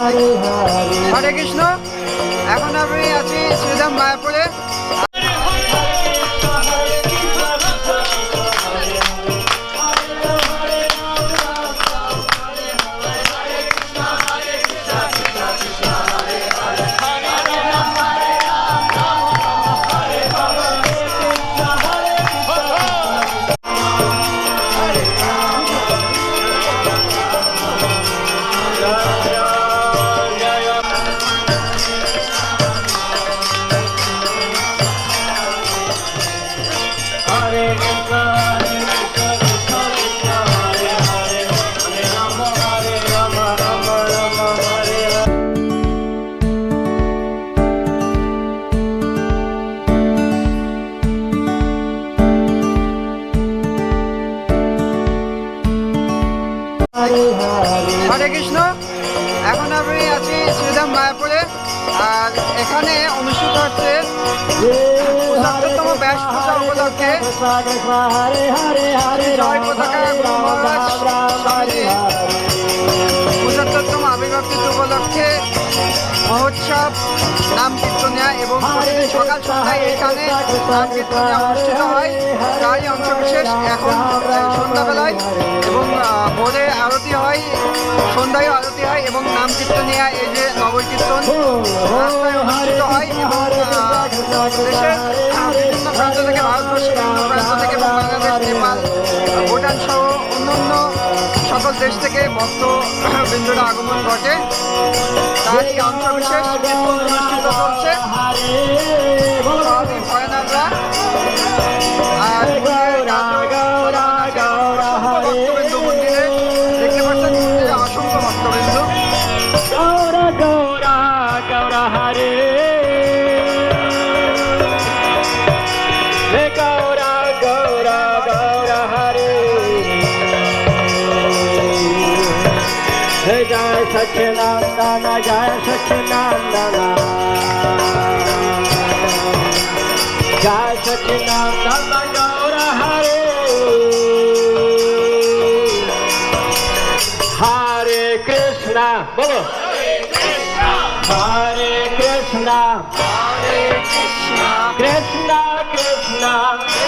হরে কৃষ্ণ। এখন আমি আছি শ্রীধাম মায়াপুরে। হরে কৃষ্ণ। এখন আমি আছি শ্রীরাম মায়াপুরে। আর এখানে অনুষ্ঠিত হচ্ছে পঁচাত্তরতম ব্যাস পূজা উপলক্ষে জয় পতাকা পঁচাত্তরতম আবির্ভাব উপলক্ষে মহোৎসব নাম প্রতিদিন সকাল সন্ধ্যায় এখানে নাম অনুষ্ঠিত হয়। তারই অংশবিশেষ এখন সন্ধ্যাবেলায় এবং ভোরে আরতি হয়, সন্ধ্যায় আরতি হয় এবং নাম কীর্তনিয়া এই যে নবকীর্তন রাস্তায় অনুষ্ঠিত হয় এবং দেশের বিভিন্ন প্রান্ত থেকে ভারতবর্ষের থেকে বাংলাদেশ নেপাল, ভুটান সহ অন্যান্য সকল দেশ থেকে ভক্ত বৃন্দরা আগমন ঘটে। তার এই অংশবিশেষ কীর্তন অনুষ্ঠিত চলছে। সবই ফরেনাররা আর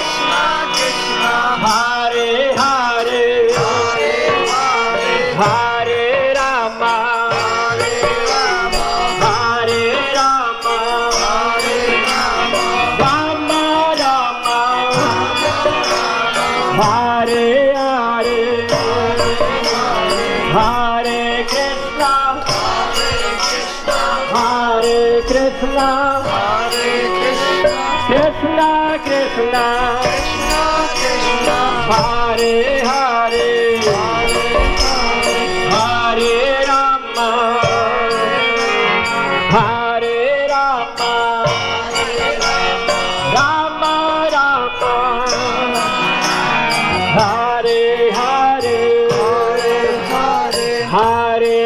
Krishna Krishna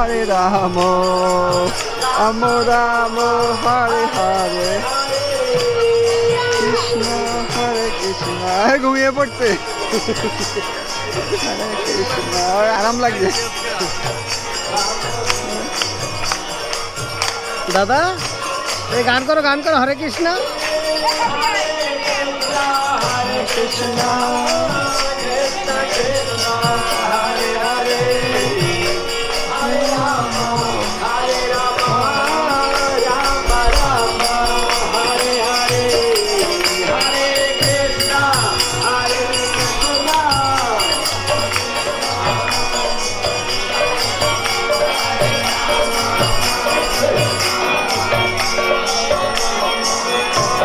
Hare Ramo Ramo Ramo Hare Hare Krishna Hare Krishna ঘুমিয়ে পড়তে হরে কৃষ্ণা আরাম লাগছে দাদা এই গান করো গান করো হরে Krishna Krishna Krishna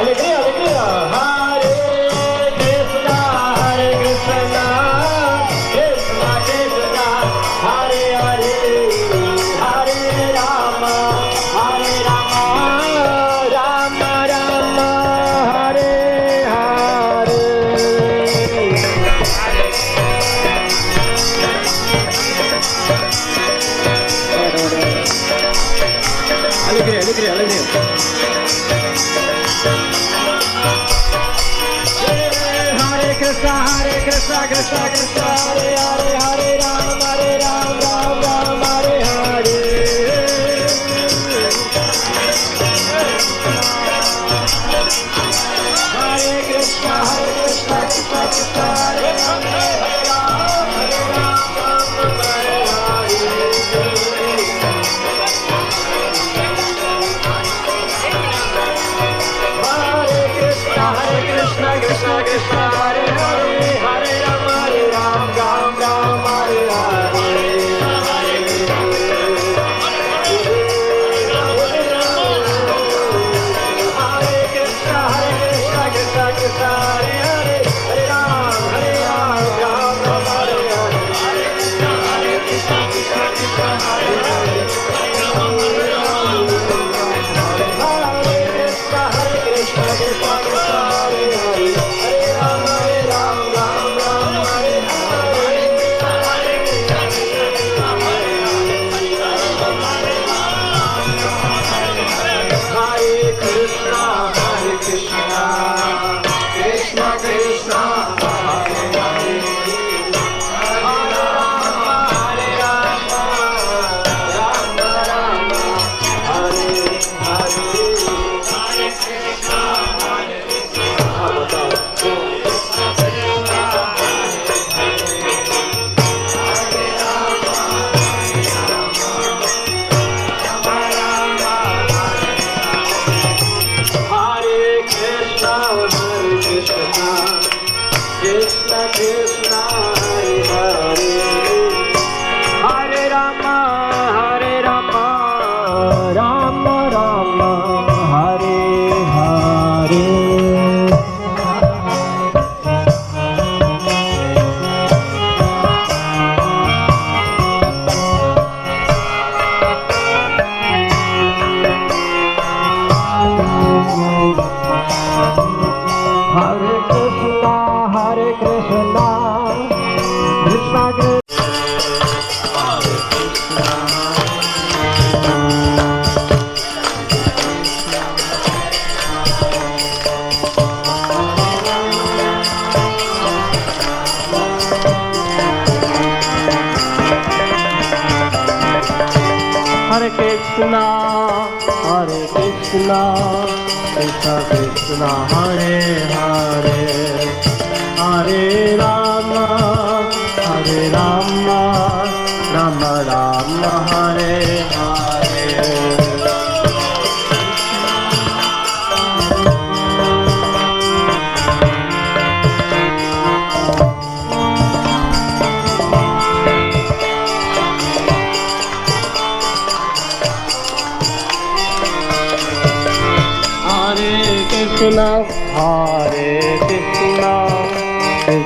alegria, alegria! Ah!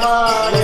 হারে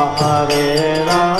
હરે Ram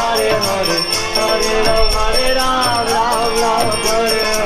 Hare Hare Hare Ram Hare Ram Ram Ram Hare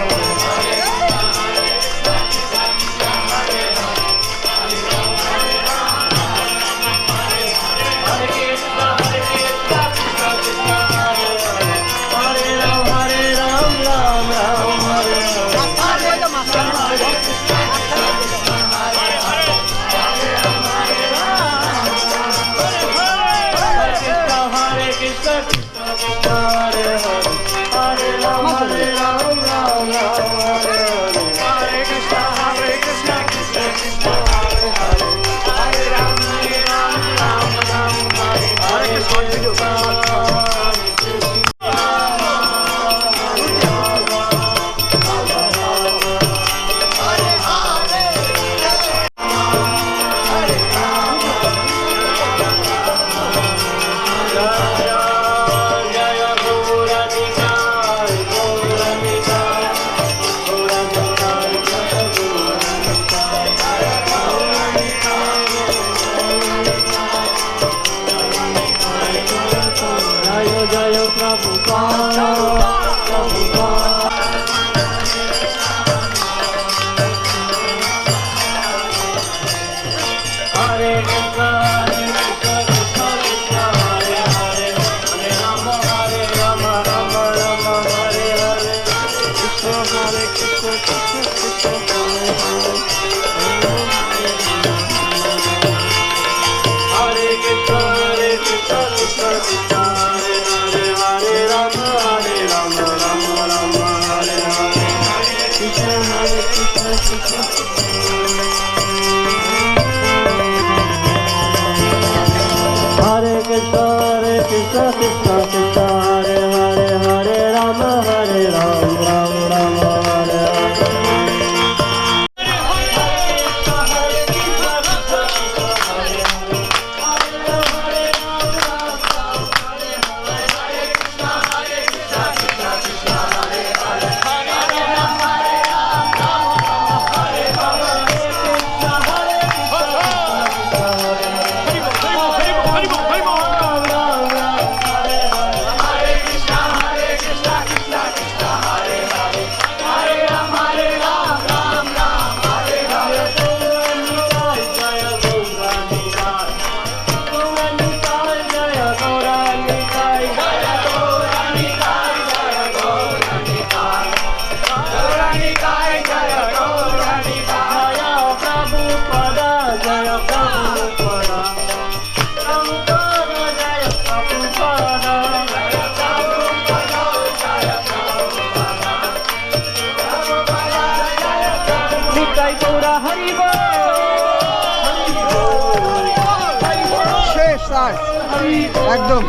একদম।